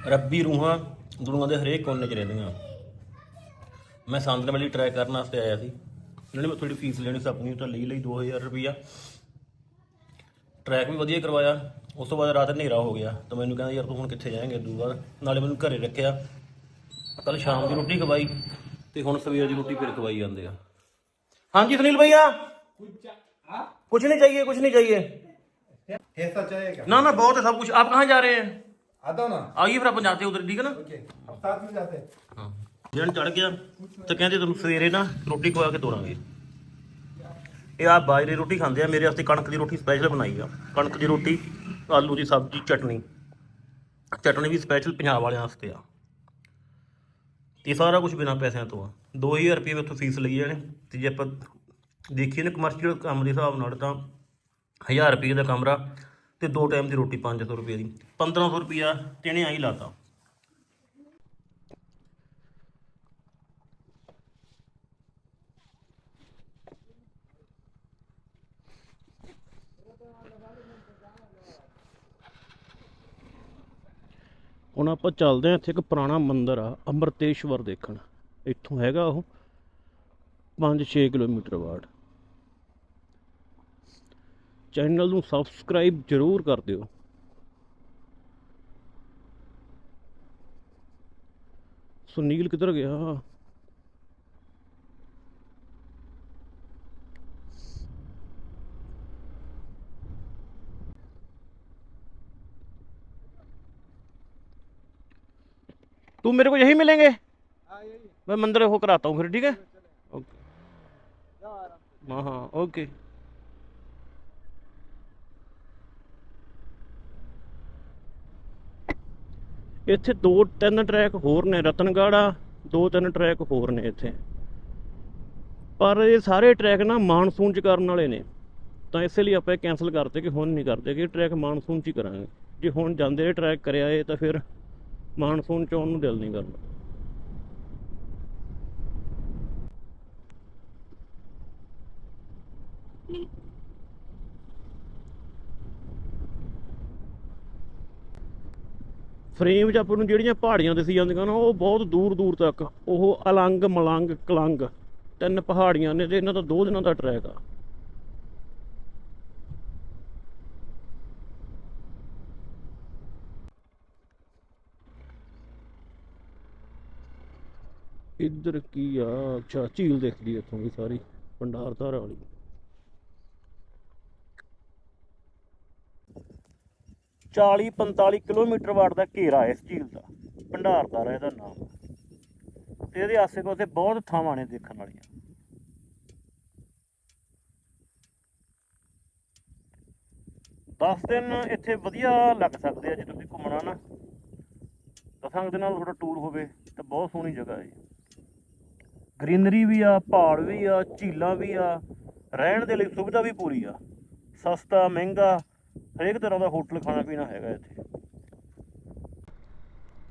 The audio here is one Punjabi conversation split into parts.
ਰੱਬੀ ਰੂਹਾਂ ਦੁਨੀਆ ਦੇ ਹਰੇਕ ਕੋਨੇ 'ਚ ਰਹਿੰਦੀਆਂ ਮੈਂ ਸੰਦਨ ਵਾਲੀ ਟਰਾਈ ਕਰਨ ਵਾਸਤੇ ਆਇਆ ਸੀ ਇਹਨਾਂ ਨੇ ਮੈਂ ਥੋੜੀ ਫੀਸ ਲੈਣੀ ਸੀ ਆਪਣੀ ਤਾਂ ਲਈ ਲਈ 2000 ਰੁਪਈਆ ਟਰੈਕ ਵੀ ਵਧੀਆ ਕਰਵਾਇਆ ਉਸ ਤੋਂ ਬਾਅਦ ਰਾਤ ਹਨੇਰਾ ਹੋ ਗਿਆ ਤਾਂ ਮੈਨੂੰ ਕਹਿੰਦਾ ਯਾਰ ਤੂੰ ਹੁਣ ਕਿੱਥੇ ਜਾਏਂਗੇ ਦੂ ਬਾਅਦ ਨਾਲੇ ਮੈਨੂੰ ਘਰੇ ਰੱਖਿਆ ਕੱਲ ਸ਼ਾਮ ਦੀ ਰੋਟੀ ਖਵਾਈ ਤੇ ਹੁਣ ਸਵੇਰ ਦੀ ਰੋਟੀ ਫਿਰ ਖਵਾਈ ਜਾਂਦੇ ਆ ਹਾਂਜੀ ਸੁਨੀਲ ਭਈਆ कुछ नहीं चाहिए कुछ नहीं चाहिए ऐसा चाहिएगा ना ना बहुत है सब कुछ आप कहाँ जा रहे हैं आता ना आइए फिर अपन जाते हैं उधर ठीक है ना ओके हम साथ में जाते हैं ਜਣ ਚੜ ਗਿਆ ਤੇ ਕਹਿੰਦੇ ਤੁਹਾਨੂੰ ਸਵੇਰੇ ਨਾ ਰੋਟੀ ਖਵਾ ਕੇ ਤੋਰਾਂਗੇ ਇਹ ਆ ਬਾਜਰੇ ਰੋਟੀ ਖਾਂਦੇ ਆ ਮੇਰੇ ਵਾਸਤੇ ਕਣਕ ਦੀ ਰੋਟੀ ਸਪੈਸ਼ਲ ਬਣਾਈ ਆ ਕਣਕ ਦੀ ਰੋਟੀ ਆਲੂ ਦੀ ਸਬਜ਼ੀ ਚਟਨੀ ਚਟਨੀ ਵੀ ਸਪੈਸ਼ਲ ਪੰਜਾਬ ਵਾਲਿਆਂ ਵਾਸਤੇ ਆ ਤੇ ਸਾਰਾ ਕੁਝ ਬਿਨਾਂ ਪੈਸਿਆਂ ਤੋਂ ਆ 2000 ਰੁਪਏ ਮੈਥੋਂ ਫੀਸ ਲਈ ਜਾਣੇ ਤੇ ਜੇ ਆਪਾਂ ਦੇਖੀਏ ਨਾ ਕਮਰਸ਼ੀਅਲ ਕੰਮ ਦੇ ਹਿਸਾਬ ਨਾਲ ਤਾਂ 1000 ਰੁਪਏ ਦਾ ਕਮਰਾ ਤੇ ਦੋ ਟਾਈਮ ਦੀ ਰੋਟੀ 500 ਰੁਪਏ ਦੀ। 1500 ਰੁਪਿਆ ਤੇਨੇ ਆਈ ਲਾਤਾ। ਹੁਣ ਆਪਾਂ ਚੱਲਦੇ ਹਾਂ ਇੱਥੇ ਇੱਕ ਪੁਰਾਣਾ ਮੰਦਿਰ ਆ, ਅੰਮ੍ਰਿਤੇਸ਼ਵਰ ਦੇਖਣ। ਇੱਥੋਂ ਹੈਗਾ ਉਹ 5-6 ਕਿਲੋਮੀਟਰ ਬਾਅਦ ਚੈਨਲ ਨੂੰ ਸਬਸਕ੍ਰਾਈਬ ਜ਼ਰੂਰ ਕਰ ਦਿਓ ਸੁਨੀਲ ਕਿੱਧਰ ਗਿਆ तुम मेरे को यही मिलेंगे मैं मंदिर हो कराता हूँ फिर ठीक है ओके हाँ हाँ ओके ਇੱਥੇ ਦੋ ਤਿੰਨ ਟਰੈਕ ਹੋਰ ਨੇ ਰਤਨਗੜ੍ਹ ਆ ਦੋ ਤਿੰਨ ਟਰੈਕ ਹੋਰ ਨੇ ਇੱਥੇ। ਪਰ ਇਹ ਸਾਰੇ ਟਰੈਕ ਨਾ ਮਾਨਸੂਨ ਚ ਕਰਨ ਵਾਲੇ ਨੇ। ਤਾਂ ਇਸੇ ਲਈ ਆਪਾਂ ਇਹ ਕੈਨਸਲ ਕਰਤੇ ਕਿ ਹੁਣ ਨਹੀਂ ਕਰਦੇ, ਕਿ ਟਰੈਕ ਮਾਨਸੂਨ ਚ ਹੀ ਕਰਾਂਗੇ। ਜੇ ਹੁਣ ਜਾਂਦੇ ਇਹ ਟਰੈਕ ਕਰਿਆ ਏ ਤਾਂ ਫਿਰ ਮਾਨਸੂਨ ਚ ਆਉਣ ਨੂੰ ਦਿਲ ਨਹੀਂ ਕਰਦਾ। ਫਰੇਮ 'ਚ ਆਪਾਂ ਨੂੰ ਜਿਹੜੀਆਂ ਪਹਾੜੀਆਂ ਦਿਸੀ ਜਾਂਦੀਆਂ ਨਾ, ਉਹ ਬਹੁਤ ਦੂਰ ਦੂਰ ਤੱਕ, ਉਹ ਅਲੰਗ ਮਲੰਗ ਕਲੰਗ, ਤਿੰਨ ਪਹਾੜੀਆਂ ਨੇ ਤੇ ਇਹਨਾਂ ਦਾ ਦੋ ਦਿਨਾਂ ਦਾ ਟਰੈਕ ਆ। ਇੱਧਰ ਕੀ ਆ? ਅੱਛਾ, ਝੀਲ ਦੇਖਦੀ ਇੱਥੋਂ ਵੀ ਸਾਰੀ, ਭੰਡਾਰ ਧਾਰਾ ਵਾਲੀ। ਚਾਲੀ 45 ਕਿਲੋਮੀਟਰ ਵਾਟ ਦਾ ਘੇਰਾ ਇਸ ਝੀਲ ਦਾ, ਭੰਡਾਰ ਇਹਦਾ ਨਾਮ। ਤੇ ਇਹਦੇ ਆਸੇ ਪਾਸੇ ਬਹੁਤ ਥਾਵਾਂ ਨੇ ਦੇਖਣ ਵਾਲੀਆਂ। ਦਸ ਦਿਨ ਇੱਥੇ ਵਧੀਆ ਲੱਗ ਸਕਦੇ ਆ ਜੇ ਤੁਸੀਂ ਘੁੰਮਣਾ ਨਾ। ਦਸਾਂ ਕੁ ਦਿਨਾਂ ਦਾ ਤੁਹਾਡਾ ਟੂਰ ਹੋਵੇ ਤਾਂ ਬਹੁਤ ਸੋਹਣੀ ਜਗ੍ਹਾ ਹੈ। ਗ੍ਰੀਨਰੀ ਵੀ ਆ, ਪਹਾੜ ਵੀ ਆ, ਝੀਲਾਂ ਵੀ ਆ, ਰਹਿਣ ਦੇ ਲਈ ਸੁਵਿਧਾ ਵੀ ਪੂਰੀ ਆ। ਸਸਤਾ, ਮਹਿੰਗਾ ਹਰੇਕ ਤਰ੍ਹਾਂ ਦਾ ਹੋਟਲ ਖਾਣਾ ਪੀਣਾ ਹੈਗਾ ਇੱਥੇ।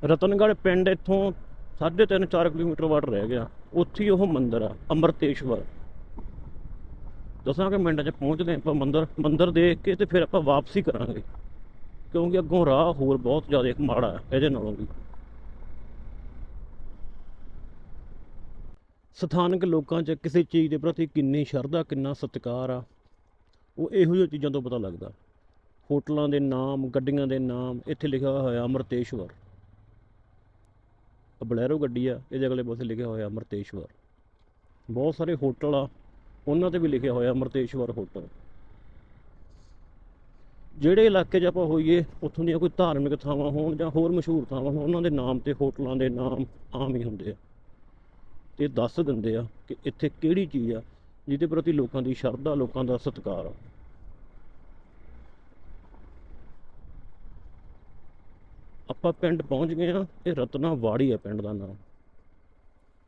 ਰਤਨਗੜ੍ਹ ਪਿੰਡ ਇੱਥੋਂ 3.5 4 ਕਿਲੋਮੀਟਰ ਬਾਅਦ ਰਹਿ ਗਿਆ। ਉੱਥੇ ਉਹ ਮੰਦਿਰ ਆ, ਅੰਮ੍ਰਿਤੇਸ਼ਵਰ। ਦਸਾਂ ਮਿੰਟਾਂ 'ਚ ਪਹੁੰਚਦੇ ਆਪਾਂ ਮੰਦਿਰ। ਮੰਦਿਰ ਦੇਖ ਕੇ ਤੇ ਫਿਰ ਆਪਾਂ ਵਾਪਸੀ ਕਰਾਂਗੇ। ਕਿਉਂਕਿ ਅੱਗੋਂ ਰਾਹ ਹੋਰ ਬਹੁਤ ਜ਼ਿਆਦਾ ਮਾੜਾ ਹੈ, ਇਹਦੇ ਨਾਲੋਂ ਵੀ। ਸਥਾਨਕ ਲੋਕਾਂ 'ਚ ਕਿਸੇ ਚੀਜ਼ ਦੇ ਪ੍ਰਤੀ ਕਿੰਨੀ ਸ਼ਰਧਾ, ਕਿੰਨਾ ਸਤਿਕਾਰ ਆ, ਉਹ ਇਹੋ ਜਿਹੀਆਂ ਚੀਜ਼ਾਂ ਤੋਂ ਪਤਾ ਲੱਗਦਾ। ਹੋਟਲਾਂ ਦੇ ਨਾਮ, ਗੱਡੀਆਂ ਦੇ ਨਾਮ, ਇੱਥੇ ਲਿਖਿਆ ਹੋਇਆ ਅੰਮ੍ਰਿਤੇਸ਼ਵਰ। ਬਲੈਰੋ ਗੱਡੀ ਆ, ਇਹਦੇ ਅਗਲੇ ਪਾਸੇ ਲਿਖਿਆ ਹੋਇਆ ਅਮਰਤੇਸ਼ਵਰ। ਬਹੁਤ ਸਾਰੇ ਹੋਟਲ ਆ, ਉਹਨਾਂ ਤੇ ਵੀ ਲਿਖਿਆ ਹੋਇਆ ਅੰਮ੍ਰਿਤੇਸ਼ਵਰ ਹੋਟਲ। ਜਿਹੜੇ ਇਲਾਕੇ 'ਚ ਆਪਾਂ ਹੋਈਏ, ਉੱਥੋਂ ਦੀਆਂ ਕੋਈ ਧਾਰਮਿਕ ਥਾਵਾਂ ਹੋਣ ਜਾਂ ਹੋਰ ਮਸ਼ਹੂਰ ਥਾਵਾਂ ਹੋਣ, ਉਹਨਾਂ ਦੇ ਨਾਮ ਤੇ ਹੋਟਲਾਂ ਦੇ ਨਾਮ ਆਮ ਹੀ ਹੁੰਦੇ ਆ। ਤੇ ਦੱਸ ਦਿੰਦੇ ਆ ਕਿ ਇੱਥੇ ਕਿਹੜੀ ਚੀਜ਼ ਆ, ਜਿਹਦੇ ਪ੍ਰਤੀ ਲੋਕਾਂ ਦੀ ਸ਼ਰਧਾ, ਲੋਕਾਂ ਦਾ ਸਤਿਕਾਰ ਆ। ਆਪਾਂ ਪਿੰਡ ਪਹੁੰਚ ਗਏ ਆ ਇਹ ਰਤਨਾ ਵਾੜੀ ਆ ਪਿੰਡ ਦਾ ਨਾਮ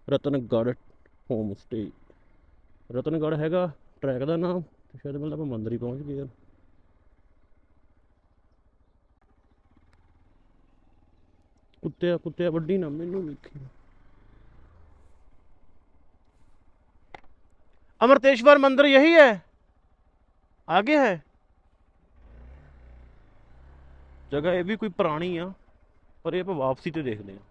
ਰਤਨਗੜ੍ਹ ਹੋਮ ਸਟੇ ਰਤਨਗੜ੍ਹ ਹੈਗਾ ਟਰੈਕ ਦਾ ਨਾਮ ਤੇ ਸ਼ਾਇਦ ਮਤਲਬ ਆਪਾਂ ਮੰਦਿਰ ਹੀ ਪਹੁੰਚ ਗਏ ਆ ਕੁੱਤਿਆ ਕੁੱਤਿਆ ਵੱਡੀ ਨਾ ਮੈਨੂੰ ਵੇਖੀ अमरतेश्वर मंदिर यही है आगे है जगह ये भी कोई पुरानी आ ਪਰ ਇਹ ਆਪਾਂ ਵਾਪਸੀ ਤੇ ਦੇਖਦੇ ਹਾਂ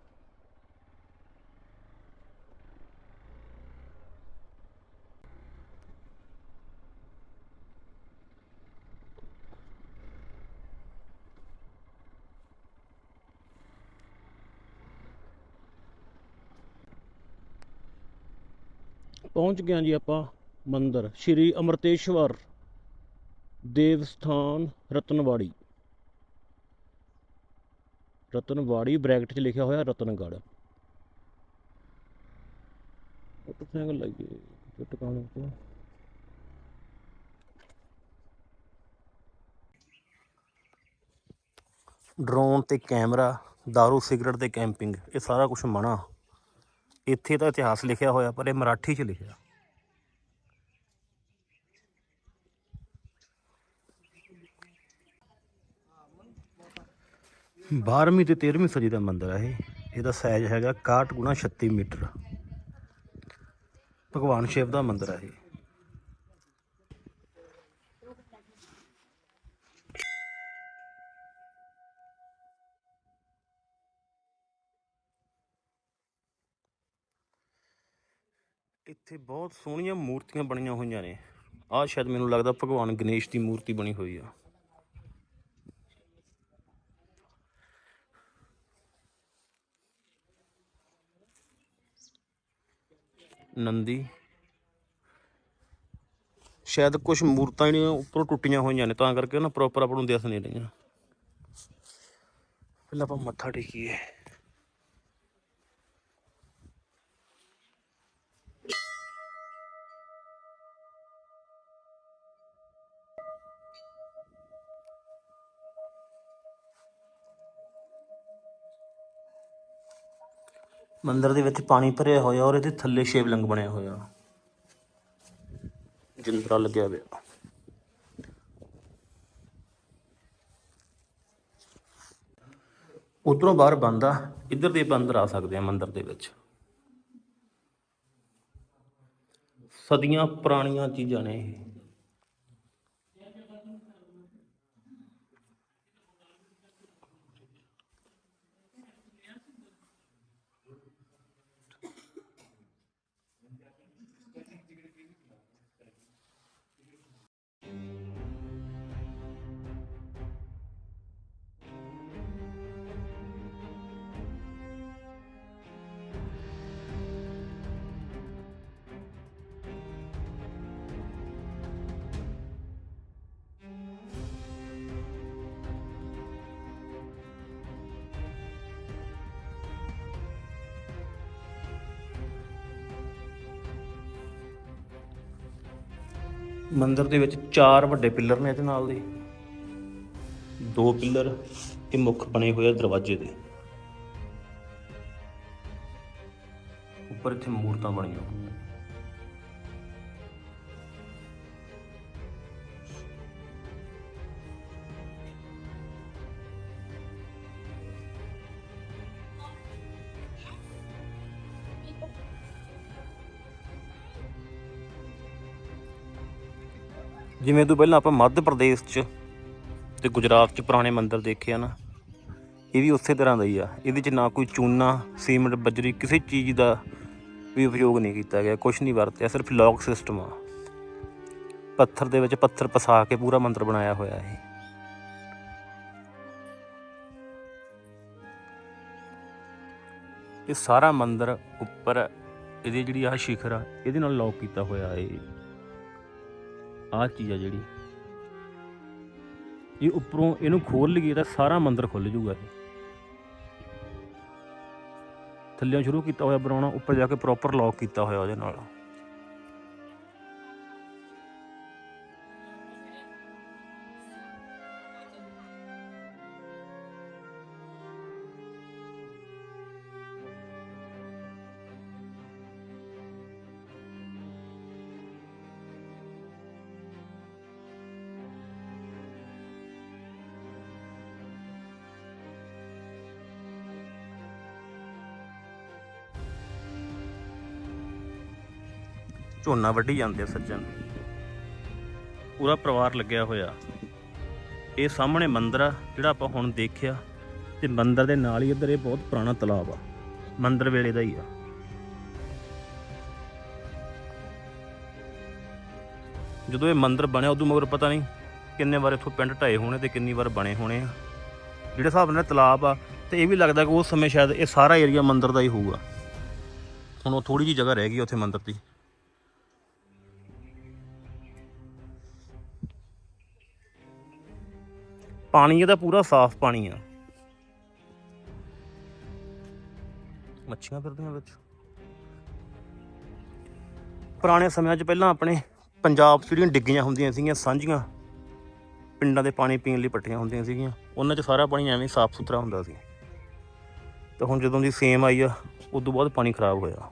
ਪਹੁੰਚ ਗਏ ਹਾਂ ਜੀ ਆਪਾਂ ਮੰਦਿਰ ਸ਼੍ਰੀ ਅਮਰਤੇਸ਼ਵਰ ਦੇਵ ਸਥਾਨ ਰਤਨਵਾੜੀ ਰਤਨਵਾੜੀ ਬ੍ਰੈਕਟ 'ਚ ਲਿਖਿਆ ਹੋਇਆ ਰਤਨਗੜ੍ਹ। ਮੋਟਰਸਾਈਕਲ ਲਾਈਏ ਤੇ ਟਿਕਾਣੇ ਡਰੋਨ ਤੇ ਕੈਮਰਾ दारू ਸਿਗਰਟ ਤੇ ਕੈਂਪਿੰਗ, ਇਹ ਸਾਰਾ ਕੁਝ ਮਨਾ। ਇੱਥੇ ਤਾਂ ਇਤਿਹਾਸ ਲਿਖਿਆ ਹੋਇਆ, ਪਰ ਇਹ ਮਰਾਠੀ 'ਚ ਲਿਖਿਆ। ਬਾਰ੍ਹਵੀਂ ਤੇ 13ਵੀਂ ਸਦੀ ਦਾ ਮੰਦਿਰ ਹੈ ਇਹ। ਇਹਦਾ ਸਾਈਜ਼ ਹੈਗਾ 61 ਗੁਣਾ 36 ਮੀਟਰ। ਭਗਵਾਨ ਸ਼ਿਵ ਦਾ ਮੰਦਿਰ ਹੈ ਇਹ। ਇੱਥੇ ਬਹੁਤ ਸੋਹਣੀਆਂ ਮੂਰਤੀਆਂ ਬਣੀਆਂ ਹੋਈਆਂ ਨੇ। ਆਹ ਸ਼ਾਇਦ ਮੈਨੂੰ ਲੱਗਦਾ ਭਗਵਾਨ ਗਣੇਸ਼ ਦੀ ਮੂਰਤੀ ਬਣੀ ਹੋਈ ਆ। ਨੰਦੀ। ਸ਼ਾਇਦ ਕੁਝ ਮੂਰਤਾਂ ਜਿਹੜੀਆਂ ਉੱਪਰੋਂ ਟੁੱਟੀਆਂ ਹੋਈਆਂ ਨੇ, ਤਾਂ ਕਰਕੇ ਨਾ ਪ੍ਰੋਪਰ ਆਪਾਂ ਨੂੰ ਦਿਸ ਨਹੀਂ ਰਹੀਆਂ। ਪਹਿਲਾਂ ਆਪਾਂ ਮੱਥਾ ਟੇਕੀਏ। ਮੰਦਿਰ ਦੇ ਵਿੱਚ ਪਾਣੀ ਭਰਿਆ ਹੋਇਆ ਔਰ ਇਹਦੇ ਥੱਲੇ ਸ਼ਿਵਲਿੰਗ ਬਣਿਆ ਹੋਇਆ। ਜਿੰਦਰਾ ਲੱਗਿਆ ਹੋਇਆ। ਉਧਰੋਂ ਬਾਹਰ ਬੰਦ ਆ ਇੱਧਰ ਦੇ ਬੰਦਰ ਆ ਸਕਦੇ ਆ ਮੰਦਿਰ ਦੇ ਵਿੱਚ। ਸਦੀਆਂ ਪੁਰਾਣੀਆਂ ਚੀਜ਼ਾਂ ਨੇ ਇਹ। ਮੰਦਿਰ ਦੇ ਵਿੱਚ ਚਾਰ ਵੱਡੇ ਪਿੱਲਰ ਨੇ ਇਹਦੇ ਨਾਲ ਦੇ। ਦੋ ਪਿੱਲਰ ਇਹ ਮੁੱਖ ਬਣੇ ਹੋਏ ਆ ਦਰਵਾਜ਼ੇ ਦੇ। ਉੱਪਰ ਇੱਥੇ ਮੂਰਤਾਂ ਬਣੀਆਂ ਜਿਵੇਂ ਤੋਂ ਪਹਿਲਾਂ ਆਪਾਂ ਮੱਧ ਪ੍ਰਦੇਸ਼ 'ਚ ਤੇ ਗੁਜਰਾਤ 'ਚ ਪੁਰਾਣੇ ਮੰਦਿਰ ਦੇਖੇ ਆ ਨਾ, ਇਹ ਵੀ ਉਸੇ ਤਰ੍ਹਾਂ ਦਾ ਹੀ ਆ। ਇਹਦੇ 'ਚ ਨਾ ਕੋਈ ਚੂਨਾ, ਸੀਮੈਂਟ, ਬਜਰੀ, ਕਿਸੇ ਚੀਜ਼ ਦਾ ਵੀ ਉਪਯੋਗ ਨਹੀਂ ਕੀਤਾ ਗਿਆ ਕੁਝ ਨਹੀਂ ਵਰਤਿਆ, ਸਿਰਫ ਲੌਕ ਸਿਸਟਮ ਆ। ਪੱਥਰ ਦੇ ਵਿੱਚ ਪੱਥਰ ਪਸਾ ਕੇ ਪੂਰਾ ਮੰਦਿਰ ਬਣਾਇਆ ਹੋਇਆ ਹੈ ਇਹ ਸਾਰਾ ਮੰਦਿਰ ਉੱਪਰ, ਇਹਦੀ ਜਿਹੜੀ ਆ ਸ਼ਿਖਰ ਆ, ਇਹਦੇ ਨਾਲ ਲੌਕ ਕੀਤਾ ਹੋਇਆ ਹੈ ਆਹ ਚੀਜ਼ ਆ ਜਿਹੜੀ। ਇਹ ਉੱਪਰੋਂ ਇਹਨੂੰ ਖੋਲ ਲਈਏ ਤਾਂ ਸਾਰਾ ਮੰਦਰ ਖੁੱਲ ਜੂਗਾ ਇਹ। ਥੱਲਿਓਂ ਸ਼ੁਰੂ ਕੀਤਾ ਹੋਇਆ ਬਣਾਉਣਾ, ਉੱਪਰ ਜਾ ਕੇ ਪ੍ਰੋਪਰ ਲੌਕ ਕੀਤਾ ਹੋਇਆ ਉਹਦੇ ਨਾਲ। ਝੋਨਾ ਵੱਢੀ ਜਾਂਦੇ ਆ ਸੱਜਣ। ਪੂਰਾ ਪਰਿਵਾਰ ਲੱਗਿਆ ਹੋਇਆ। ਇਹ ਸਾਹਮਣੇ ਮੰਦਿਰ ਆ, ਜਿਹੜਾ ਆਪਾਂ ਹੁਣ ਦੇਖਿਆ, ਤੇ ਮੰਦਿਰ ਦੇ ਨਾਲ ਹੀ ਇੱਧਰ ਇਹ ਬਹੁਤ ਪੁਰਾਣਾ ਤਲਾਬ ਆ। ਮੰਦਿਰ ਵੇਲੇ ਦਾ ਹੀ ਆ। ਜਦੋਂ ਇਹ ਮੰਦਿਰ ਬਣਿਆ, ਉਦੋਂ ਮਗਰ ਪਤਾ ਨਹੀਂ ਕਿੰਨੇ ਵਾਰ ਇੱਥੋਂ ਪਿੰਡ ਢਾਏ ਹੋਣੇ ਤੇ ਕਿੰਨੀ ਵਾਰ ਬਣੇ ਹੋਣੇ ਆ। ਜਿਹੜੇ ਹਿਸਾਬ ਨਾਲ ਤਲਾਬ ਆ, ਤੇ ਇਹ ਵੀ ਲੱਗਦਾ ਕਿ ਉਸ ਸਮੇਂ ਸ਼ਾਇਦ ਇਹ ਸਾਰਾ ਏਰੀਆ ਮੰਦਿਰ ਦਾ ਹੀ ਹੋਊਗਾ। ਹੁਣ ਉਹ ਥੋੜੀ ਜੀ ਜਗ੍ਹਾ ਰਹਿ ਗਈ ਉੱਥੇ ਮੰਦਿਰ ਦੀ। ਪਾਣੀ ਇਹਦਾ ਪੂਰਾ ਸਾਫ਼ ਪਾਣੀ ਆ। ਮੱਛੀਆਂ ਫਿਰਦੀਆਂ ਵਿੱਚ। ਪੁਰਾਣੇ ਸਮਿਆਂ 'ਚ ਪਹਿਲਾਂ ਆਪਣੇ ਪੰਜਾਬ 'ਚ ਜਿਹੜੀਆਂ ਡਿੱਗੀਆਂ ਹੁੰਦੀਆਂ ਸੀਗੀਆਂ, ਸਾਂਝੀਆਂ। ਪਿੰਡਾਂ ਦੇ ਪਾਣੀ ਪੀਣ ਲਈ ਪੱਟੀਆਂ ਹੁੰਦੀਆਂ ਸੀਗੀਆਂ। ਉਹਨਾਂ 'ਚ ਸਾਰਾ ਪਾਣੀ ਐਵੇਂ ਸਾਫ਼ ਸੁਥਰਾ ਹੁੰਦਾ ਸੀ। ਤੇ ਹੁਣ ਜਦੋਂ ਦੀ ਸੇਮ ਆਈ ਆ ਉਦੋਂ ਬਾਅਦ ਪਾਣੀ ਖਰਾਬ ਹੋਇਆ।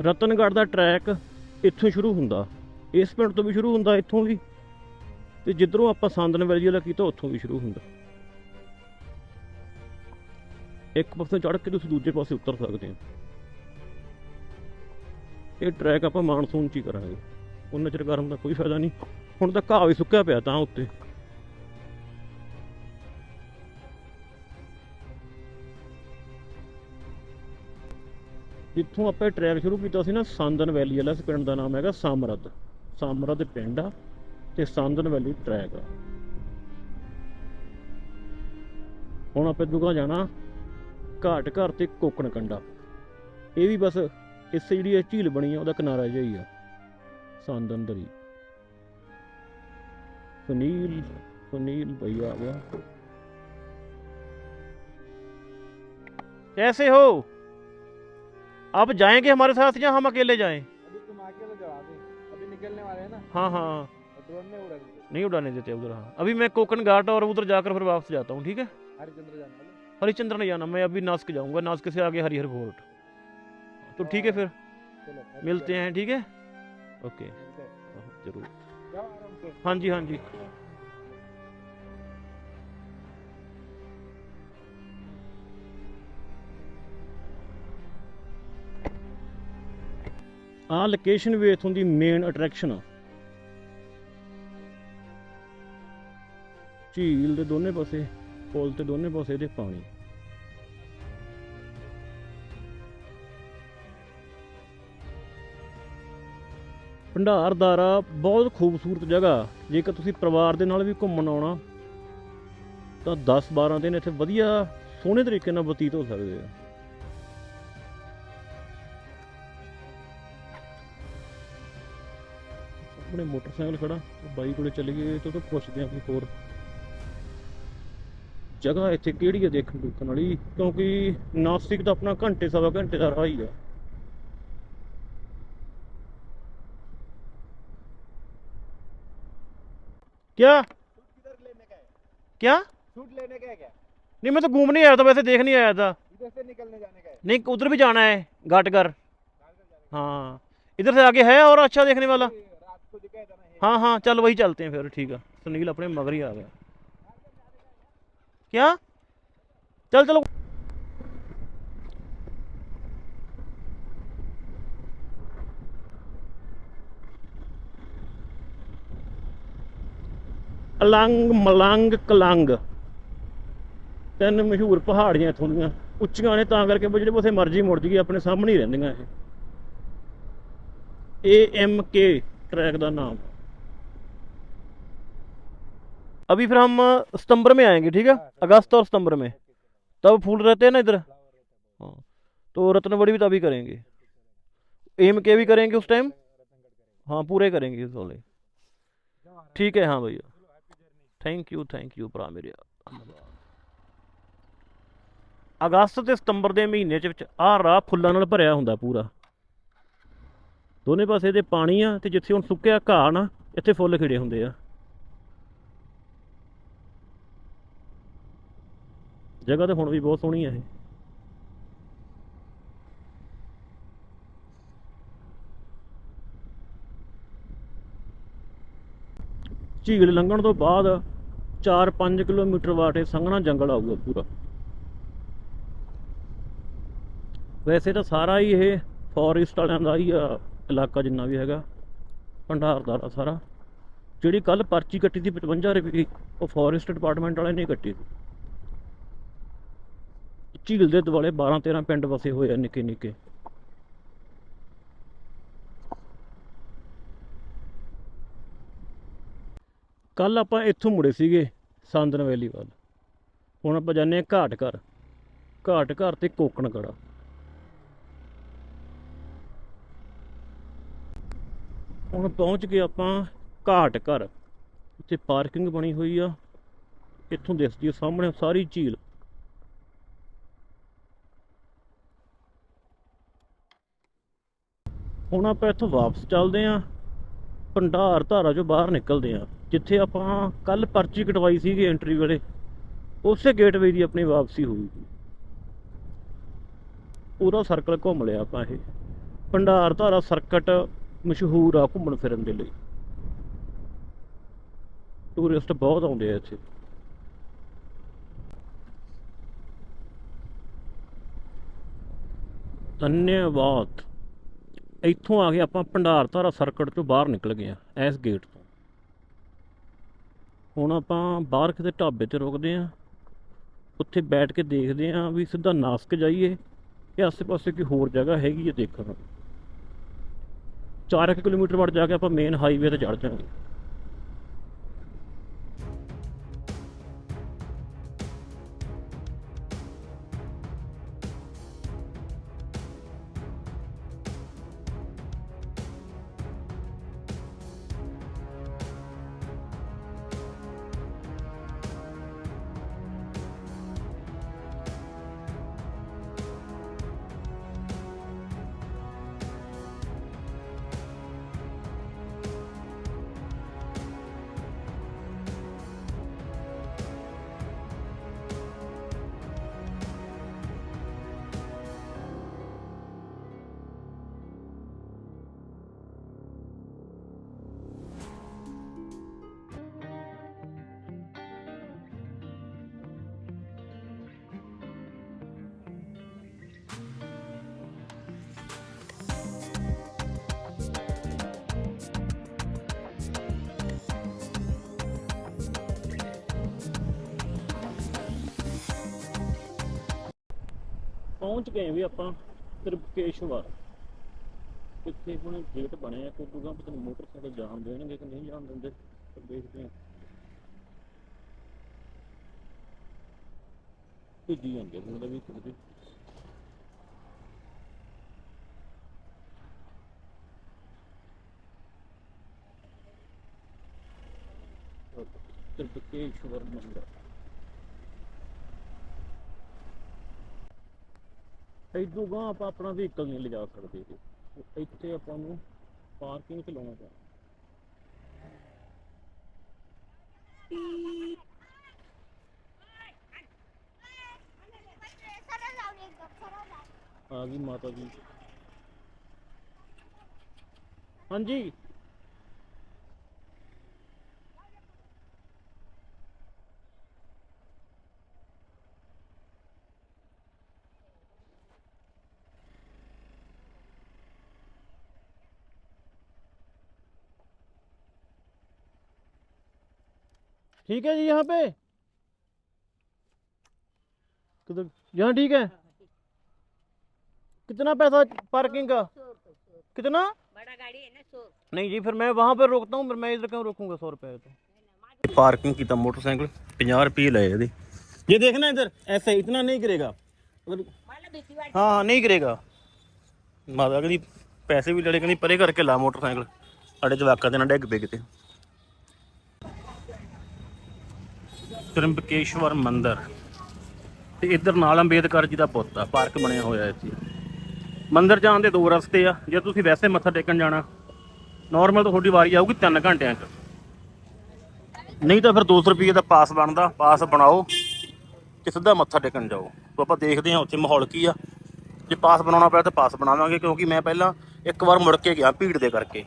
ਰਤਨਗੜ੍ਹ ਦਾ ਟਰੈਕ ਇੱਥੋਂ ਸ਼ੁਰੂ ਹੁੰਦਾ। ਇਸ ਪਿੰਡ ਤੋਂ ਵੀ ਸ਼ੁਰੂ ਹੁੰਦਾ, ਇੱਥੋਂ ਵੀ। ਤੇ ਜਿੱਧਰੋਂ ਆਪਾਂ ਸੰਦਨ ਵੈਲੀ ਵਾਲਾ ਕੀਤਾ, ਉੱਥੋਂ ਵੀ ਸ਼ੁਰੂ ਹੁੰਦਾ। ਇੱਕ ਪਾਸੇ ਚੜ ਕੇ ਤੁਸੀਂ ਦੂਜੇ ਪਾਸੇ ਉਤਰ ਸਕਦੇ ਹੋ। ਇਹ ਟਰੈਕ ਆਪਾਂ ਮਾਨਸੂਨ ਚ ਹੀ ਕਰਾਂਗੇ। ਉਹਨਾਂ ਚਿਰ ਕਰਨ ਦਾ ਕੋਈ ਫਾਇਦਾ ਨਹੀਂ। ਹੁਣ ਤਾਂ ਘਾਹ ਵੀ ਸੁੱਕਿਆ ਪਿਆ ਤਾਂ ਉੱਤੇ। ਜਿੱਥੋਂ ਆਪਾਂ ਟਰੈਕ ਸ਼ੁਰੂ ਕੀਤਾ ਸੀ ਨਾ ਸੰਦਨ ਵੈਲੀ ਵਾਲਾ, ਇਸ ਪਿੰਡ ਦਾ ਨਾਮ ਹੈਗਾ ਸਾਮਰਦ। ਸਾਮਰਦ ਪਿੰਡ ਆ ਤੇ ਸੰਦਨ ਵੈਲੀ ਟਰੈਕ ਆ ਹੁਣ ਆਪਾਂ ਦੁਗਾ ਜਾਣਾ ਘਾਟ ਘਰ ਤੇ ਕੋਕਣ ਕੰਡਾ ਇਹ ਵੀ ਬਸ ਇਸ ਜਿਹੜੀ ਇਹ ਝੀਲ ਬਣੀ ਆ ਉਹਦਾ ਕਿਨਾਰਾ ਜਿਹਾ ਹੀ ਆ ਸੰਦਨ ਦਰੀ ਸੁਨੀਲ ਸੁਨੀਲ ਭਈਆ ਆ ਗਿਆ कैसे हो आप जाएंगे हमारे साथ या हम अकेले जाएं अभी तुम आके तो जवाब दे अभी निकलने वाले हैं ना? हाँ हाँ ड्रोन में उड़ा नहीं उड़ाने देते उधर हाँ। अभी मैं कोकन घाट और उधर जाकर फिर वापस जाता हूँ ठीक है? हरिचंद्र जाना हरिचंद्र नहीं जाना मैं अभी नास्क जाऊँगा नास्क से आगे हरिहर फोर्ट। तो ठीक है फिर। मिलते हैं ठीक है? ओके। हैं। हाँ, ज़रूर। हाँ जी हाँ जी। ਆ ਲੋਕੇਸ਼ਨ ਵੀ ਇਥੋਂ ਦੀ ਮੇਨ ਅਟਰੈਕਸ਼ਨ ਆ। ਝੀਲ ਦੇ ਦੋਨੇ ਪਾਸੇ, ਪੁਲ ਤੇ ਦੋਨੇ ਪਾਸੇ ਦੇ ਪਾਣੀ। ਭੰਡਾਰਦਾਰਾ ਬਹੁਤ ਖੂਬਸੂਰਤ ਜਗ੍ਹਾ। ਜੇਕਰ ਤੁਸੀਂ ਪਰਿਵਾਰ ਦੇ ਨਾਲ ਵੀ ਘੁੰਮਣ ਆਉਣਾ, ਤਾਂ 10 12 ਦਿਨ ਇੱਥੇ ਵਧੀਆ ਸੋਹਣੇ ਤਰੀਕੇ ਨਾਲ ਬਤੀਤ ਹੋ ਸਕਦੇ ਆ। ਆਪਣੇ ਮੋਟਰਸਾਈਕਲ ਖੜਾ ਉਹ ਬਾਈ ਕੋਲੇ ਚਲੇ ਗਏ ਤੇ ਉਹ ਤੋਂ ਪੁੱਛਦੇ ਆ ਕੋਈ ਹੋਰ ਜਗ੍ਹਾ ਇੱਥੇ ਕਿਹੜੀ ਹੈ ਦੇਖਣ ਦੁੱਖਣ ਵਾਲੀ ਕਿਉਂਕਿ ਨਾਸਿਕ ਦਾ ਆਪਣਾ ਘੰਟੇ ਸਵਾ ਘੰਟੇ ਦਾ ਰਾਹ ਹੀ ਆ क्या किधर लेने का है क्या शूट लेने का है क्या नहीं मैं तो घूमने आया था वैसे देखने आया था इधर से निकलने जाने का है नहीं उधर भी जाना है घाटगर हाँ इधर से आगे है और अच्छा देखने वाला हाँ हाँ चल वही चलते हैं फिर ठीक है सुनील अपने मगर ही आ गया क्या चल चलो ਅਲੰਗ ਮਲੰਗ ਕਲੰਗ ਤਿੰਨ ਮਸ਼ਹੂਰ ਪਹਾੜੀਆਂ ਇੱਥੋਂ ਦੀਆਂ ਉੱਚੀਆਂ ਨੇ ਤਾਂ ਕਰਕੇ ਵੀ ਜਿਹੜੇ ਪਾਸੇ ਮਰਜ਼ੀ ਮੁੜ ਜੀਏ ਆਪਣੇ ਸਾਹਮਣੇ ਹੀ ਰਹਿੰਦੀਆਂ ਇਹ ए एम के ट्रैक का नाम अभी फिर हम सितंबर में आएंगे ठीक है अगस्त और सितंबर में तब फूल रहते हैं ना इधर हाँ तो रत्नबड़ी भी तभी करेंगे एम के भी करेंगे उस टाइम हाँ पूरे करेंगे इस वाले ठीक है हाँ भैया थैंक यू थैंक यू ਭਰਾ ਮੇਰੇ ਅਗਸਤ ਤੇ ਸਤੰਬਰ ਦੇ ਮਹੀਨੇ ਚ ਵਿੱਚ ਆਹ ਰਾਹ ਫੁੱਲਾਂ ਨਾਲ ਭਰਿਆ ਹੁੰਦਾ ਪੂਰਾ ਦੋਨੇ ਪਾਸੇ ਦੇ ਪਾਣੀ ਆ ਤੇ ਜਿੱਥੇ ਹੁਣ ਸੁੱਕਿਆ ਘਾਹ ਨਾ, ਇੱਥੇ ਫੁੱਲ ਖਿੜੇ ਹੁੰਦੇ ਆ। ਜਗ੍ਹਾ ਤਾਂ ਹੁਣ ਵੀ ਬਹੁਤ ਸੋਹਣੀ ਆ ਇਹ। ਝੀਲ ਲੰਘਣ ਤੋਂ ਬਾਅਦ 4-5 ਕਿਲੋਮੀਟਰ ਵਾਟੇ ਸੰਘਣਾ ਜੰਗਲ ਆਊਗਾ ਪੂਰਾ। ਵੈਸੇ ਤਾਂ ਸਾਰਾ ਹੀ ਇਹ ਫੋਰੈਸਟ ਵਾਲਿਆਂ ਦਾ ਹੀ ਆ ਇਲਾਕਾ ਜਿੰਨਾ ਵੀ ਹੈਗਾ ਭੰਡਾਰਦਾਰਾ ਸਾਰਾ। ਜਿਹੜੀ ਕੱਲ ਪਰਚੀ ਕੱਟੀ ਸੀ 55 ਰੁਪਏ ਉਹ ਫੋਰੈਸਟ ਡਿਪਾਰਟਮੈਂਟ ਵਾਲੇ ਨੇ ਕੱਟੀ ਸੀ। ਝੀਲ ਦੇ ਦੁਆਲੇ 12 13 ਪਿੰਡ ਵਸੇ ਹੋਏ ਆ ਨਿੱਕੇ ਨਿੱਕੇ। ਕੱਲ ਆਪਾਂ ਇੱਥੋਂ ਮੁੜੇ ਸੀਗੇ ਸਾਂਦਨ ਵੈਲੀ ਵੱਲ। ਹੁਣ ਆਪਾਂ ਜਾਂਦੇ ਹਾਂ ਘਾਟ ਘਰ। ਘਾਟ ਘਰ ਤੇ ਕੋਕਣ ਕੜਾ ਹੁਣ ਪਹੁੰਚ ਗਏ ਆਪਾਂ ਘਾਟ ਘਰ। ਇੱਥੇ ਪਾਰਕਿੰਗ ਬਣੀ ਹੋਈ ਆ। ਇੱਥੋਂ ਦਿਸਦੀ ਆ ਸਾਹਮਣੇ ਸਾਰੀ ਝੀਲ। ਹੁਣ ਆਪਾਂ ਇੱਥੋਂ ਵਾਪਸ ਚੱਲਦੇ ਆਂ। ਭੰਡਾਰ ਧਾਰਾ ਚੋਂ ਬਾਹਰ ਨਿਕਲਦੇ ਆਂ। ਜਿੱਥੇ ਆਪਾਂ ਕੱਲ ਪਰਚੀ ਕਟਵਾਈ ਸੀਗੀ ਐਂਟਰੀ ਵੇਲੇ। ਉਸੇ ਗੇਟਵੇ ਦੀ ਆਪਣੀ ਵਾਪਸੀ ਹੋਊਗੀ ਪੂਰਾ ਸਰਕਲ ਘੁੰਮ ਲਿਆ ਆਪਾਂ ਇਹ। ਭੰਡਾਰ ਧਾਰਾ ਸਰਕਟ ਮਸ਼ਹੂਰ ਆ ਘੁੰਮਣ ਫਿਰਨ ਦੇ ਲਈ। ਟੂਰਿਸਟ ਬਹੁਤ ਆਉਂਦੇ ਆ ਇੱਥੇ। ਧੰਨਵਾਦ। ਇੱਥੋਂ ਆ ਕੇ ਆਪਾਂ ਭੰਡਾਰਧਾਰਾ ਸਰਕਟ ਤੋਂ ਬਾਹਰ ਨਿਕਲ ਗਏ ਆ, ਇਸ ਗੇਟ ਤੋਂ। ਹੁਣ ਆਪਾਂ ਬਾਹਰ ਕਿਤੇ ਢਾਬੇ ਤੇ ਰੁਕਦੇ ਆ। ਉੱਥੇ ਬੈਠ ਕੇ ਦੇਖਦੇ ਆ ਵੀ ਸਿੱਧਾ ਨਾਸਕ ਜਾਈਏ ਜਾਂ ਆਸੇ-ਪਾਸੇ ਕੋਈ ਹੋਰ ਜਗ੍ਹਾ ਹੈਗੀ ਹੈ ਦੇਖਣ। ਨੂੰ 4 ਕਿਲੋਮੀਟਰ ਬਾਅਦ ਜਾ ਕੇ ਆਪਾਂ ਮੇਨ ਹਾਈਵੇ ਤੇ ਚੜ ਜਾਵਾਂਗੇ। ਪਹੁੰਚ ਗਏ ਵੀ ਆਪਾਂ ਤ੍ਰਿਪਕੇਸ਼ਵਰ। ਇੱਥੇ ਹੁਣ ਗੇਟ ਬਣਿਆ ਕੋਈ ਦੂਗਾ ਪਤਾ ਨਹੀਂ ਮੋਟਰਸਾਈਕਲ ਜਾਣ ਦੇਣਗੇ ਕਿ ਨਹੀਂ ਜਾਣ ਦਿੰਦੇ ਦੇਖਦੇ ਹਾਂ ਭੇਜੀ ਜਾਂਦੇ ਹੁਣ ਦਾ ਵੀ ਕਿਤੇ ਤ੍ਰਿਪਕੇਸ਼ਵਰ ਮੰਦਿਰ। ਇਦੋਂ ਗਾਂ ਆਪਾਂ ਆਪਣਾ ਵਹੀਕਲ ਨਹੀਂ ਲਿਜਾ ਸਕਦੇ। ਇੱਥੇ ਆਪਾਂ ਨੂੰ ਪਾਰਕਿੰਗ ਤੇ ਲਾਉਣਾ ਪੈਣਾ। ਆ ਗਈ ਮਾਤਾ ਜੀ। ਹਾਂਜੀ। ठीक है जी यहाँ पे किधर यहाँ ठीक है कितना पैसा पार्किंग का कितना बड़ा गाड़ी है ना सो नहीं जी फिर मैं वहाँ पर रोकता हूँ फिर मैं इधर क्यों रोकूंगा सौ रुपये तो पार्किंग की मोटरसाइकिल पंजाह रुपये लए यदि ये देखना इधर ऐसे इतना नहीं गिरेगा अगर माला बीती वाली हाँ हाँ नहीं गिरेगा ਮਾਤਾ ਕਹਿੰਦੀ ਪੈਸੇ ਵੀ ਲੜੇ ਕਹਿੰਦੀ ਪਰੇ ਕਰਕੇ ਲਾ ਮੋਟਰਸਾਈਕਲ ਸਾਡੇ ਜਵਾਕਾਂ ਦੇ ਨਾਲ ਡਿੱਗ ਪਏ ਕਿਤੇ ਤ੍ਰਿੰਬਕੇਸ਼ਵਰ ਮੰਦਿਰ ਤੇ ਇੱਧਰ ਨਾਲ ਅੰਬੇਦਕਰ ਜੀ ਦਾ ਪੁੱਤ ਆ, ਪਾਰਕ ਬਣਿਆ ਹੋਇਆ ਇੱਥੇ। ਮੰਦਿਰ ਜਾਣ ਦੇ ਦੋ ਰਸਤੇ ਆ, ਜੇ ਤੁਸੀਂ ਵੈਸੇ ਮੱਥਾ ਟੇਕਣ ਜਾਣਾ ਨਾਰਮਲ ਤਾਂ ਤੁਹਾਡੀ ਵਾਰੀ ਆਊਗੀ 3 ਘੰਟਿਆਂ 'ਚ। ਨਹੀਂ ਤਾਂ ਫਿਰ 200 ਰੁਪਏ ਦਾ ਪਾਸ ਬਣਦਾ, ਪਾਸ ਬਣਾਓ ਤੇ ਸਿੱਧਾ ਮੱਥਾ ਟੇਕਣ ਜਾਓ। ਤੋ ਆਪਾਂ ਦੇਖਦੇ ਹਾਂ ਉੱਥੇ ਮਾਹੌਲ ਕੀ ਆ। ਜੇ ਪਾਸ ਬਣਾਉਣਾ ਪਿਆ ਤਾਂ ਪਾਸ ਬਣਾਵਾਂਗੇ, ਕਿਉਂਕਿ ਮੈਂ ਪਹਿਲਾਂ ਇੱਕ ਵਾਰ ਮੁੜ ਕੇ ਗਿਆ ਭੀੜ ਦੇ ਕਰਕੇ।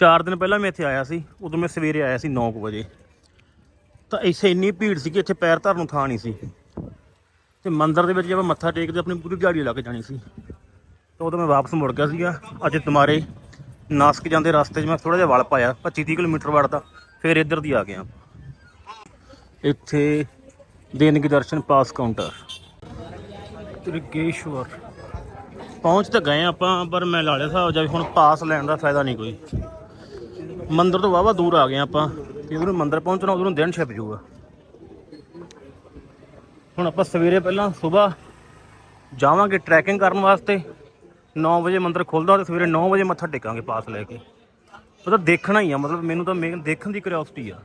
4 ਦਿਨ ਪਹਿਲਾਂ ਮੈਂ ਇੱਥੇ ਆਇਆ ਸੀ, ਉਦੋਂ ਮੈਂ ਸਵੇਰੇ ਆਇਆ ਸੀ 9 ਵਜੇ। ਤਾਂ ਇੱਥੇ ਇੰਨੀ ਭੀੜ ਸੀ ਕਿ ਇੱਥੇ ਪੈਰ ਧਰਨ ਨੂੰ ਥਾਂ ਨਹੀਂ ਸੀ। ਤੇ ਮੰਦਿਰ ਦੇ ਵਿੱਚ ਜੇ ਆਪਾਂ ਮੱਥਾ ਟੇਕਦੇ ਆਪਣੀ ਪੂਰੀ ਦਿਹਾੜੀ ਲੱਗ ਜਾਣੀ ਸੀ। ਤਾਂ ਉਦੋਂ ਮੈਂ ਵਾਪਸ ਮੁੜ ਗਿਆ ਸੀਗਾ ਅੱਜ ਤੁਹਾਰੇ ਨਾਸਕ ਜਾਂਦੇ ਰਸਤੇ 'ਚ ਮੈਂ ਥੋੜਾ ਜਿਹਾ ਵਲ ਪਾਇਆ 25 30 ਕਿਲੋਮੀਟਰ ਵੜਦਾ ਫਿਰ ਇੱਧਰ ਦੀ ਆ ਗਿਆ। ਇੱਥੇ ਦੇਨਗੀ ਦਰਸ਼ਨ ਪਾਸ ਕਾਊਂਟਰ। ਤ੍ਰਿਗੇਸ਼ਵਰ। ਪਹੁੰਚ ਤਾਂ ਗਏ ਆਪਾਂ ਪਰ ਮੈਂ ਲਾ ਲਿਆ ਹਿਸਾਬ ਜਾ ਹੁਣ ਪਾਸ ਲੈਣ ਦਾ ਫਾਇਦਾ ਨਹੀਂ ਕੋਈ। ਮੰਦਿਰ ਤੋਂ ਵਾਵਾ ਦੂਰ ਆ ਗਏ ਆਪਾਂ। ਉਧਰੋਂ ਮੰਦਿਰ ਪਹੁੰਚਣਾ, ਉਧਰੋਂ ਦਿਨ ਛਿਪ ਜਾਊਗਾ। ਹੁਣ ਆਪਾਂ ਸਵੇਰੇ ਪਹਿਲਾਂ ਸਵੇਰ ਜਾਵਾਂਗੇ ਟਰੈਕਿੰਗ ਕਰਨ ਵਾਸਤੇ। 9 ਵਜੇ ਮੰਦਿਰ ਖੁੱਲਦਾ ਤੇ ਸਵੇਰੇ 9 ਵਜੇ ਮੱਥਾ ਟੇਕਾਂਗੇ ਪਾਸ ਲੈ ਕੇ। ਉਹ ਤਾਂ ਦੇਖਣਾ ਹੀ ਆ, ਮਤਲਬ ਮੈਨੂੰ ਤਾਂ ਮੇਨ ਦੇਖਣ ਦੀ ਕਿਉਰਿਓਸਿਟੀ ਆ।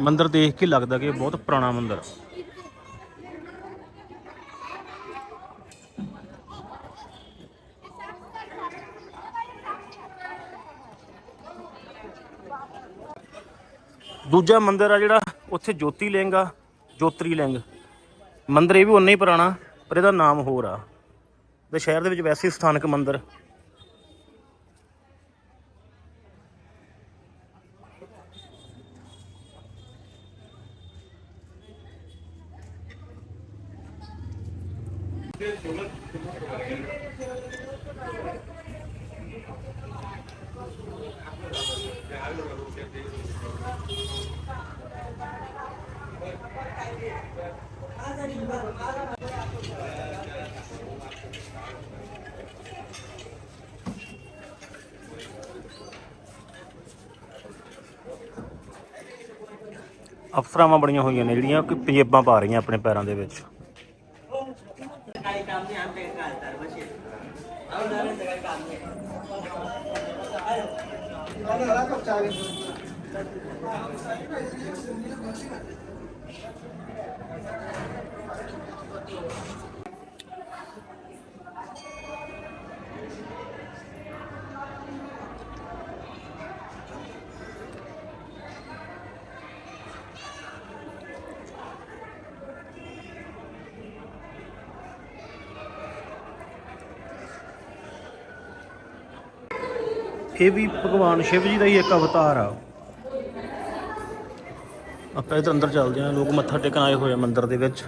ਮੰਦਰ ਦੇਖ ਕੇ ਲੱਗਦਾ ਕਿ ਬਹੁਤ ਪੁਰਾਣਾ ਮੰਦਿਰ ਆ। ਦੂਜਾ ਮੰਦਿਰ ਆ ਜਿਹੜਾ, ਉੱਥੇ ਜੋਤੀ ਲਿੰਗ ਆ, ਜੋਤਰੀ ਲਿੰਗ। ਮੰਦਿਰ ਇਹ ਵੀ ਉਨਾ ਹੀ ਪੁਰਾਣਾ, ਪਰ ਇਹਦਾ ਨਾਮ ਹੋਰ ਆ। ਤੇ ਸ਼ਹਿਰ ਦੇ ਵਿੱਚ ਵੈਸੇ ਹੀ ਸਥਾਨਕ ਮੰਦਿਰ। ਅਫਸਰਾਵਾਂ ਬੜੀਆਂ ਹੋਈਆਂ ਨੇ ਜਿਹੜੀਆਂ ਕਿ ਪੰਜੇਬਾਂ ਪਾ ਰਹੀਆਂ ਆਪਣੇ ਪੈਰਾਂ ਦੇ ਵਿੱਚ। 감사합니다. ਇਹ ਵੀ ਭਗਵਾਨ ਸ਼ਿਵ ਜੀ ਦਾ ਹੀ ਇੱਕ ਅਵਤਾਰ ਆ। ਆਪਾਂ ਇਹਦੇ ਅੰਦਰ ਚੱਲਦੇ ਹਾਂ, ਲੋਕ ਮੱਥਾ ਟੇਕਣ ਆਏ ਹੋਏ ਆ ਮੰਦਿਰ ਦੇ ਵਿੱਚ।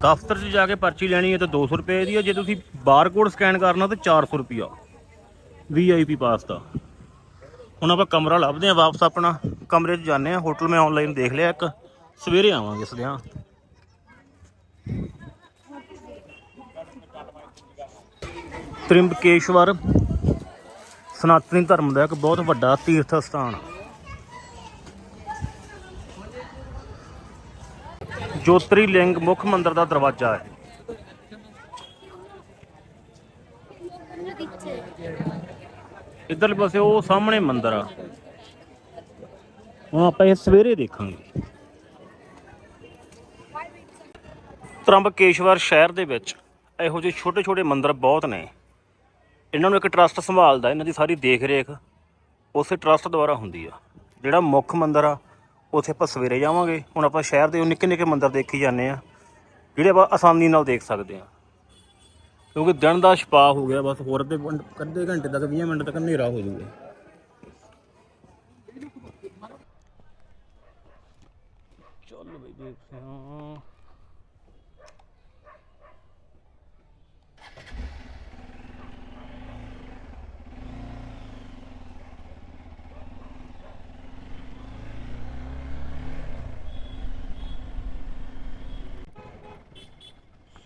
ਦਫ਼ਤਰ 'ਚ ਜਾ ਕੇ ਪਰਚੀ ਲੈਣੀ ਹੈ ਤਾਂ 200 ਰੁਪਏ ਦੀ ਹੈ ਜੇ ਤੁਸੀਂ ਬਾਰਕੋਡ ਸਕੈਨ ਕਰਨਾ ਤਾਂ 400 ਰੁਪਿਆ ਵੀਆਈਪੀ ਪਾਸ ਦਾ। ਹੁਣ ਆਪਾਂ ਕਮਰਾ ਲੱਭਦੇ ਹਾਂ ਵਾਪਸ ਆਪਣਾ। ਕਮਰੇ 'ਚ ਜਾਂਦੇ ਹਾਂ, ਹੋਟਲ ਮੈਂ ਆਨਲਾਈਨ ਦੇਖ ਲਿਆ ਇੱਕ। ਸਵੇਰੇ ਆਵਾਂਗੇ ਸਦਿਆਂ ਤ੍ਰਿੰਬਕੇਸ਼ਵਰ, ਸਨਾਤਨੀ ਧਰਮ ਦਾ ਇੱਕ ਬਹੁਤ ਵੱਡਾ ਤੀਰਥ ਸਥਾਨ ਜੋਤਰੀ ਲਿੰਗ ਮੁੱਖ ਮੰਦਿਰ ਦਾ ਦਰਵਾਜ਼ਾ ਹੈ। ਇੱਧਰਲੇ ਪਾਸੇ ਉਹ ਸਾਹਮਣੇ ਮੰਦਿਰ ਆ। ਹੁਣ ਆਪਾਂ ਇਹ ਸਵੇਰੇ ਦੇਖਾਂਗੇ। ਤਰੰਬਕੇਸ਼ਵਰ ਸ਼ਹਿਰ ਦੇ ਵਿੱਚ ਇਹੋ ਜਿਹੇ ਛੋਟੇ ਛੋਟੇ ਮੰਦਿਰ ਬਹੁਤ ਨੇ। ਇਹਨਾਂ ਨੂੰ ਇੱਕ ਟਰਸਟ ਸੰਭਾਲਦਾ, ਇਹਨਾਂ ਦੀ ਸਾਰੀ ਦੇਖ ਰੇਖ ਉਸੇ ਟਰਸਟ ਦੁਆਰਾ ਹੁੰਦੀ ਆ। ਜਿਹੜਾ ਮੁੱਖ ਮੰਦਿਰ ਆ ਉੱਥੇ ਆਪਾਂ ਸਵੇਰੇ ਜਾਵਾਂਗੇ। ਹੁਣ ਆਪਾਂ ਸ਼ਹਿਰ ਦੇ ਉਹ ਨਿੱਕੇ ਨਿੱਕੇ ਮੰਦਿਰ ਦੇਖੀ ਜਾਂਦੇ ਆ ਜਿਹੜੇ ਆਪਾਂ ਆਸਾਨੀ ਨਾਲ ਦੇਖ ਸਕਦੇ ਆ ਕਿਉਂਕਿ ਦਿਨ ਦਾ ਛਪਾ ਹੋ ਗਿਆ, ਬਸ ਹੋਰ ਅੱਧੇ ਅੱਧੇ ਘੰਟੇ ਤੱਕ 20 ਮਿੰਟ ਤੱਕ ਹਨੇਰਾ ਹੋ ਜਾਊਗਾ। ਚੱਲ ਬਈ ਦੇਖਦੇ ਹਾਂ।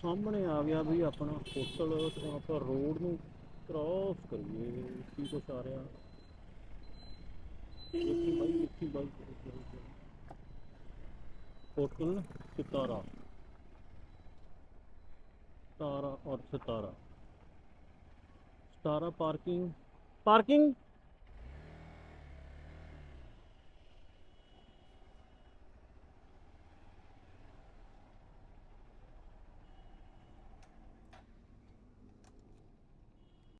ਸਾਹਮਣੇ ਆ ਗਿਆ ਵੀ ਆਪਣਾ ਹੋਟਲ ਆਪਾਂ ਰੋਡ ਨੂੰ ਕ੍ਰਾਸ ਕਰੀਏ, ਕੀ ਕੁਛ ਆ ਰਿਹਾ। ਇੱਥੇ ਬਾਈ ਇੱਥੇ ਬਾਈ। ਹੋਟਲ ਸਿਤਾਰਾ। ਤਾਰਾ ਔਰ ਸਿਤਾਰਾ। ਸਤਾਰਾ ਪਾਰਕਿੰਗ ਪਾਰਕਿੰਗ